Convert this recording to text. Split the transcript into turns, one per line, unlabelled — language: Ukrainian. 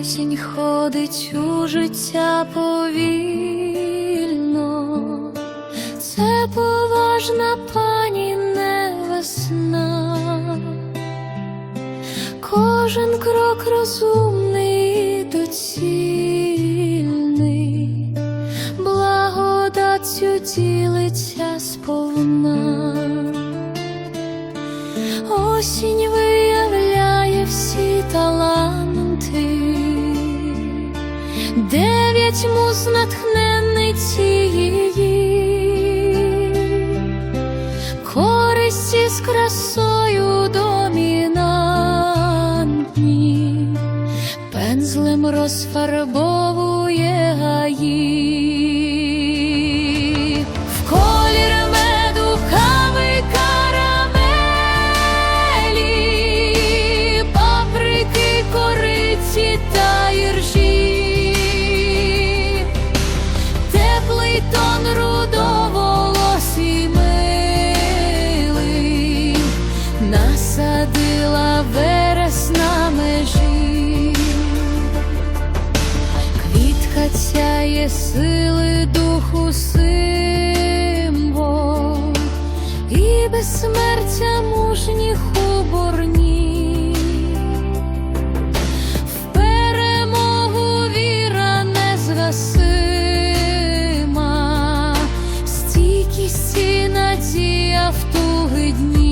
Осінь ходить у життя повільно, це поважна пані не весна, кожен крок розумний і доцільний, благодаттю ділиться сповна. Осінь дев'ять натхнений цієї, користі з красою домінантні, пензлем розфарбовує гаї. сили духу символ і безсмертя мужніх оборні, в перемогу віра незгасима, стійкість і надія в туги дні.